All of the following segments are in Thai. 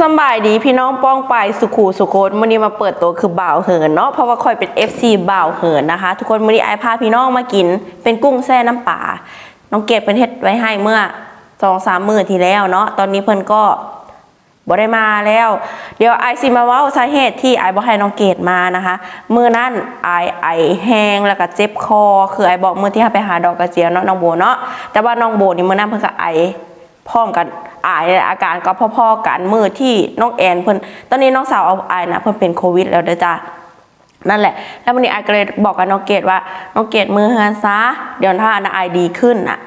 สบายดีพี่น้องป้องไปสุขูสุโคนวันนี้มาเปิดตัวคือบ่าวเหินเนาะเพราะว่าคอยเป็น FC บ่าวเหินนะคะ ทุกคนวันนี้ไอพาพี่น้องมากิน เป็นกุ้งแช่น้ำปลาน้องเกดเป็นเฮ็ดไว้ให้เมื่อสองสามมื้อที่แล้วเนาะตอนนี้เพิ่นก็บ่ได้มาแล้ว เดี๋ยวไอายสิมาเว้าสาเหตุที่ไอายบ่ให้น้องเกดมานะคะมื้อนั้นไอไอแห้งแล้วก็เจ็บคอ คือไอบอกมื้อที่ไปหาดอกกระเจียวเนาะน้องโบเนาะแต่ว่าน้องโบนี่มื้อนั้นเพิ่นก็ไอพร้อมกัน อายอาการก็พ่อๆกันมือที่น้องแอนเพิ่นตอนนี้น้องสาวเอาอายนะเพิ่นเป็นโควิด แล้วเด้อจ้านั่นแหละ แล้ววันนี้อายก็เลยบอกกับน้องเกดว่า น้องเกดมือเฮือนซะ เดี๋ยวถ้านะอายดีขึ้นน่ะ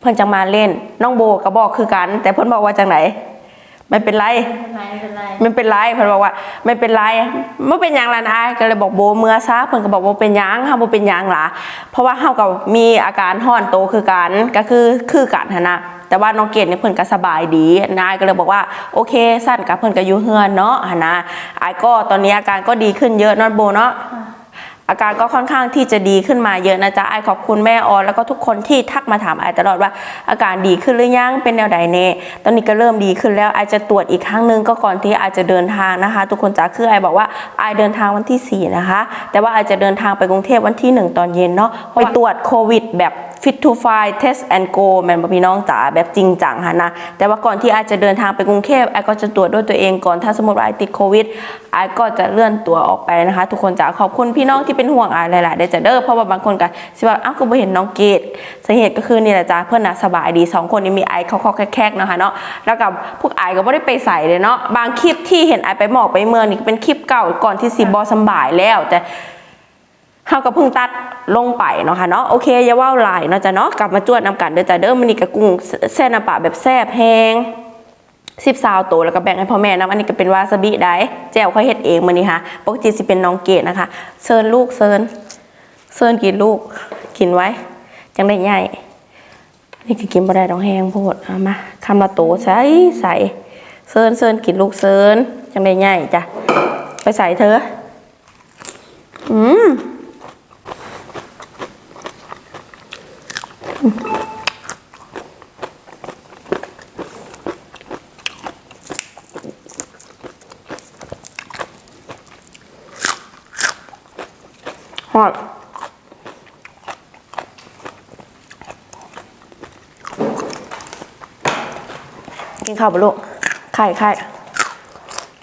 เพิ่นจะมาเล่น น้องโบก็บอกคือกัน แต่เพิ่นบอกว่าจังไหน ไม่เป็นไร ไม่เป็นไรไม่เป็นไรเพิ่นบอกว่า ไม่เป็นไรไม่เป็นหยังล่ะนะอายก็เลยบอกโบเมื่อซะ เพิ่นก็บอกว่าเป็นหยังเฮาบ่เป็นหยังล่ะ เพราะว่าเฮาก็มีอาการห้อนโตคือกัน ก็คือคือกันหันนะ แต่ว่าน้องเกดเนี่ยเพิ่นก็สบายดีนายก็เลยบอกว่าโอเคสั้นกับเพิ่นก็อยู่เฮือนเนาะนะไอ้ก็ตอนนี้อาการก็ดีขึ้นเยอะนอนโบเนาะ อาการก็ค่อนข้างที่จะดีขึ้นมาเยอะนะจ๊ะไอขอบคุณแม่ออนแล้วก็ทุกคนที่ทักมาถามไอตลอดว่าอาการดีขึ้นหรือยังเป็นแนวใดเน่ตอนนี้ก็เริ่มดีขึ้นแล้วไอจะตรวจอีกครั้งนึงก็ก่อนที่ไอจะเดินทางนะคะ ทุกคนจ๋าคือไอบอกว่าไอเดินทางวันที่ 4 นะคะ แต่ว่าไอจะเดินทางไปกรุงเทพวันที่ 1 ตอนเย็นเนาะไปตรวจโควิดแบบ fit to fly test and go แมนบพี่น้องจ๋าแบบจริงจังฮะนะ แต่ว่าก่อนที่ไอายจะเดินทางไปกรุงเทพไอก็จะตรวจด้วยตัวเองก่อนถ้าสมมติว่าไอติดโควิดไอก็จะเลื่อนตัวออกไปนะคะ ทุกคนจ๋าขอบคุณพี่น้องที่เป็นห่วงไอายหลายๆเดยวจะเด้อเพราะว่าบางคนก็สิว่าอ้าวก็บ่เห็นน้องเกดสาเหตุก็คือนี่แหละจ้าเพื่อนน่ะสบายดีสองคนนี้มีไอายเขาๆแคกๆเนาะค่ะเนาะแล้วกับพวกไอายก็ไม่ได้ไปใส่เลยเนาะบางคลิปที่เห็นไอายไปหมอกไปเมืองนี่เป็นคลิปเก่าก่อนที่สิบอสบายแล้วแต่เฮาก็เพิ่งตัดลงไปเนาะค่ะเนาะโอเคอย่าว่าวหลายเนาะจ้ะเนาะกลับมาจวดน้ำกันเด้อจ้ะเด้อมันนี่กะกุ้งแซ่น้ำปลาแบบแซ่บแห้ง สิบซาวโตแล้วก็แบ่งให้พ่อแม่นะอันนี้ก็เป็นวาซาบิได้แจ่วเขาเฮ็ดเองมือนี้ค่ะปกติสิเป็นน้องเกดนะคะเซิร์นลูกเซิร์นเซิร์นกินลูกกินไว้จังได้ใหญ่นี่ก็กินบ่ได้ดองแห้งโพดเอามาคำละโตใส่ใส่เซิร์นเซิร์นกินลูกเซิร์นจังได้ใหญ่จ้ะไปใส่เธออืม อดกินข้าวปะลูกไข่ไข่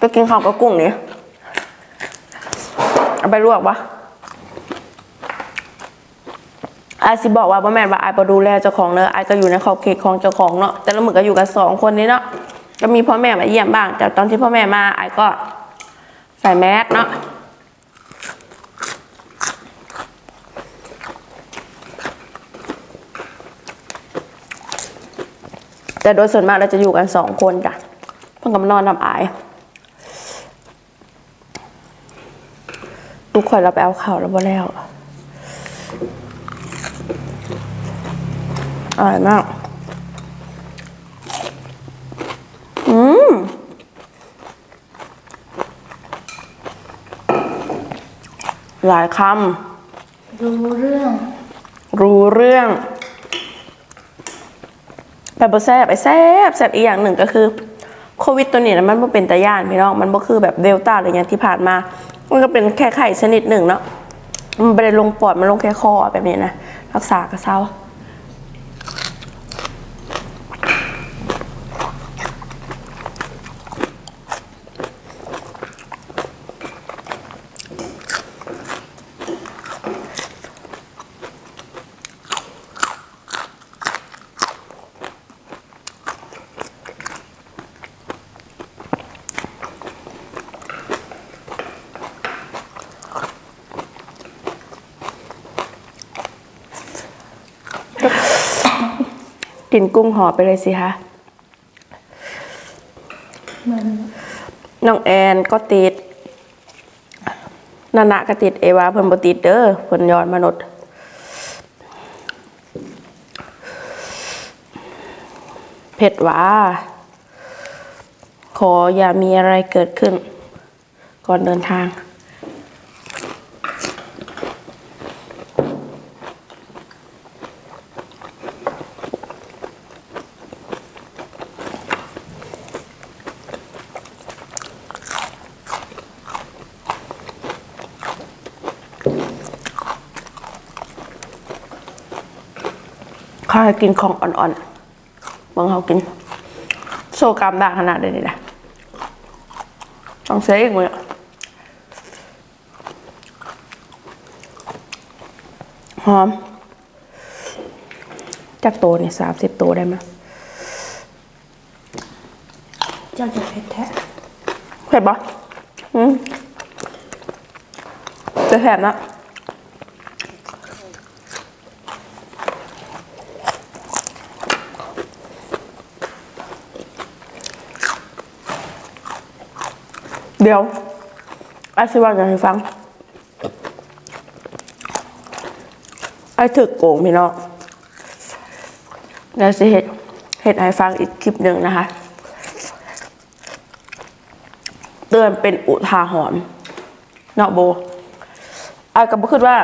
ก็กินข้าวกับกุ้งนี่เอาไปลวกปะไอายสิบอกว่าบ่แม่นว่าไอายบ่ดูแลเจ้าของเนอะไอก็อยู่ในขอบเขตของเจ้าของเนาะ แต่ละมือก็อยู่กันสองคนนี้เนาะ ก็มีพ่อแม่มาเยี่ยมบ้าง แต่ตอนที่พ่อแม่มาไอก็ใส่แมสเนาะ แต่โดยส่วนมากเราจะอยู่กันสองคนจ้ะเพิ่งกำลังนอนทำอายทุกคนเราไปเอาข่าวแล้วบ่แล้วอร่อยมาก อืมหลายครู้เรื่องำรู้เรื่อง แบบบ่แซบไอ้แซบแซบอีกอย่างหนึ่งก็คือโควิดตัวนี้นะมันบ่เป็นตาย่านพี่น้องมันบ่คือแบบเดลต้าอะไรอย่างที่ผ่านมา มันก็เป็นแค่ไข้ชนิดหนึ่งเนาะมันไม่ได้ลงปอดมันลงแค่คอแบบนี้นะรักษากระเซ้า กินกุ้งห่อไปเลยสิคะนน้องแอนก็ติดนานะก็ติดเอวาเพิ่นบ่ติดเด้อเพิ่นยอดมนุษย์เผ็ดหวาขออย่ามีอะไรเกิดขึ้น ก่อนเดินทางากินของอ่อนๆบางเขากิน โซกรามด่างขนาดนี้นะต้องใช้อีกมือหอมจักโตนี่สามสิบโตได้ไหมยเจ้าจะเผ็ดแท้เผ็ดปะอืมจะแสบนะ เดี๋ยวไอ้สิว่าจะให้ฟัง ไอ้ถึกโกงพี่น้องเดี๋ยวสิเห็ดเห็ดให้ฟังอีกคลิปหนึ่งนะคะ เตือนเป็นอุทาหรณ์เนาะโบไอ้ก็บ่คิดว่า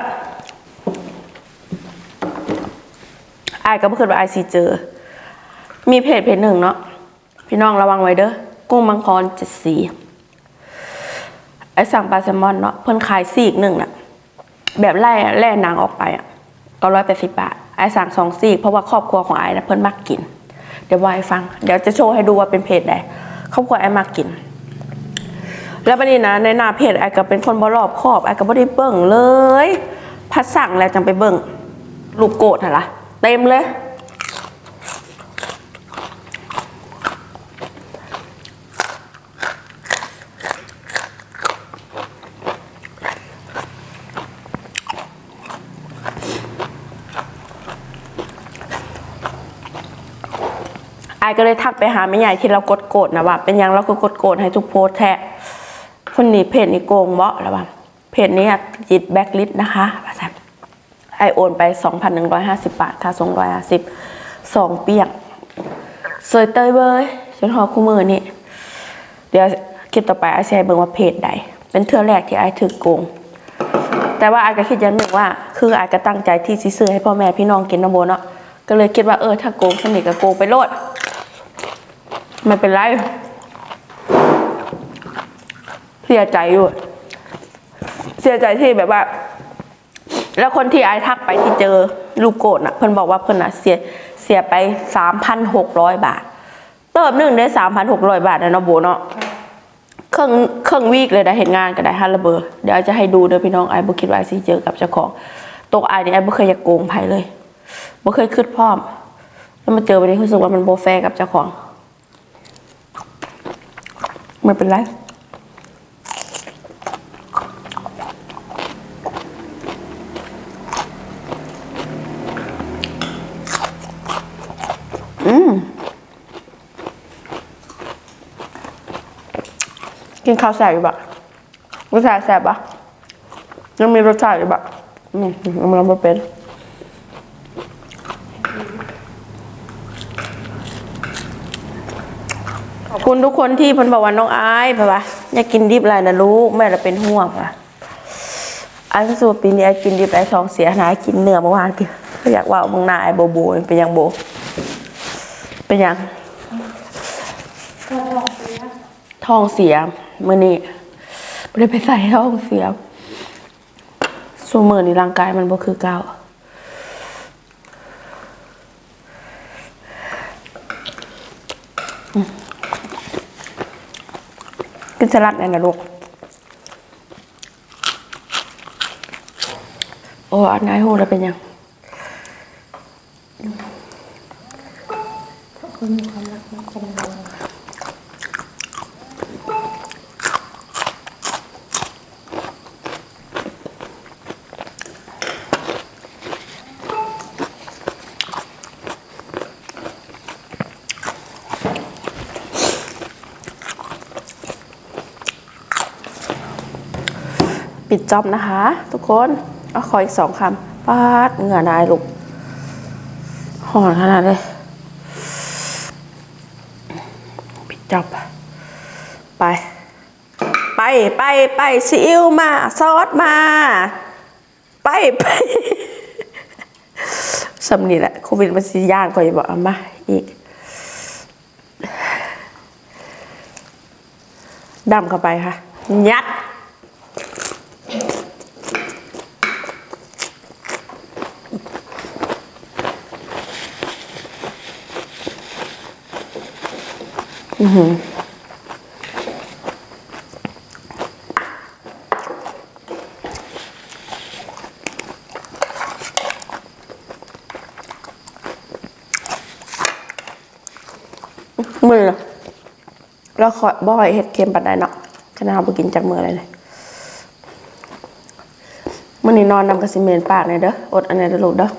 ไอ้ก็บ่คิดว่าไอ้ายสิเจอ มีเพจเพจหนึ่งเนาะพี่น้องระวังไว้เด้อกุ้งมังกรเจ็ดสี ไอ้สั่งปลาแซลมอนเนาะเพิ่นขายซีกหนึ่งน่ะแบบแล่แล่นางออกไปอะก็ร้อยแปดสิบบาทไอ้สั่งสองซีกเพราะว่าครอบครัวของไอ้นะเพิ่นมักกิน เดี๋ยวว่าให้ฟัง เดี๋ยวจะโชว์ให้ดูว่าเป็นเพจใดครอบครัวไอ้มักกิน แล้วบัดนี้นะในหน้าเพจไอ้ก็เป็นคนบรอบครอบไอ้ก็บ่ได้เบิ่งเลยพัดสั่งแล้วจังไปเบิ่งลูกโกดน่ะล่ะเต็มเลย ไอ้ก็เลยทักไปหาแม่ใหญ่ที่เรากดโกรธนะว่า เป็นยังเราก็กดโกรธให้ทุกโพสต์แท้คนนี้เพจนี้โกงเบาะแล้วว่าเพจนี้จิตแบ็กลิสนะคะว่าซั่นไอโอนไป 2,150 บาทค่าส่ง150สองเปียกสวยเตยเบยจนหอคู่มือนี่ เดี๋ยวคลิปต่อไปไอจะให้เบิ่งว่าเพจใด เป็นเทื่อแรกที่ไอถึกโกง แต่ว่าไอก็คิดอย่างหนึ่งว่า คือไอก็ตั้งใจที่ซื้อให้พ่อแม่พี่น้องกินนะโบเนาะก็เลยคิดว่าเออถ้าโกงสนิทก็โกงไปโลด ไม่เป็นไร เสียใจอยู่ เสียใจที่แบบว่า แล้วคนที่ไอ้ทักไปที่เจอลูกโกดน่ะ เพิ่นบอกว่าเพิ่นน่ะเสียเสียไปสามพันหกร้อยบาท เติมหนึ่งได้สามพันหกร้อยบาทนะเนาะโบเนาะเครื่องเครื่องวีกเลยได้เห็นงานก็ได้ฮัลระเบอร์เดี๋ยวจะให้ดูเด้อพี่น้องไอ้บ่คิดว่าไอ้สิเจอกับเจ้าของตกไอ้นี่ไอ้บ่เคยอยากโกงไผเลยบ่เคยคิดพร้อม แล้วมาเจอวันนี้รู้สึกว่ามันโบแฟร์กับเจ้าของ ไม่เป็นไรอืมกินข้าวแสบอยู่ปะรสชาติแสบปะยังมีรสชาติอยู่ปะอืมมันไม่เป็น ขอบ คุณทุกคนที่พิ่นบอกว่าน้องอายป่ะวะอยากกินดิบอะไรนะลูกแม่ละเป็นห่วงป่ะอายก็สูปีนี้อายกินดิบไรท้องเสียนะอายกินเนื้อเมื่อวานกินก็อยากว่ามึงหน้าไอายโบโบเป็นยังโบ เป็นยังก็ลองท้องเสียมื่อนี้ไม่ได้ไปใส่ท้องเสียสูมือนี่ร่างกายมันบ่คือเก่า กินสลัดหน่อยนะลูกโอ้อันไหนโหแล้วเป็นยังถ้าคนมีความรักมันจะมีปิิดจ็อบนะคะ ทุกคนเอาขออีกสองคำปาดเหงื่อนายลูกหอนขนาดเลยปิดจ็อบไป ไปไปไปซีอิ๊วมาซอสมา ไปไปสำนีแหละโควิดมันสิยางกว่าอยู่บอกเอามาอีกดำเข้าไปค่ะ ยัด อ อือหือมือเราขอบ่อยเห็ดเค็มปัดได้เนาะขนาดเราไปกินจากมืออะไรเลยมื่อนี้นอนนำกระสิเมนปากเลยเด้อ อดอันไหนเด้อลูกเด้อ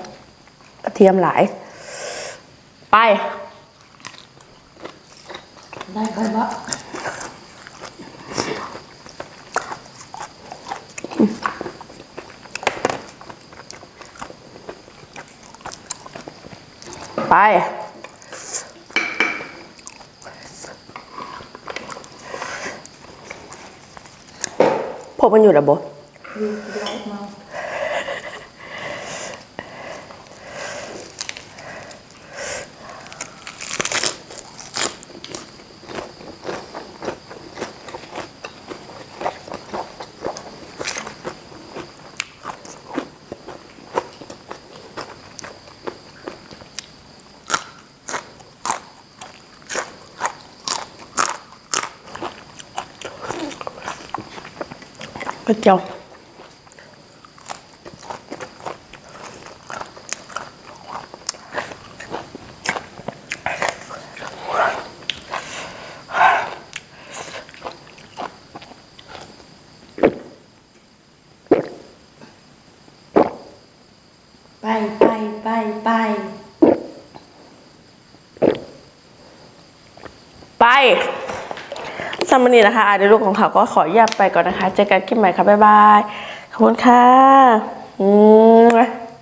กระเทียมหลาย ไป ได้ค่อยบ่ไปพบมันอยู่ระเจี ยวไปไปไปไปไปสำหรับวันนี้นะคะอาเดี๋ยวลูกของเขาก็ขออนุญาตไปก่อนนะคะ เจอกันคลิปใหม่ค่ะ บ๊ายบาย ขอบคุณค่ะ อืม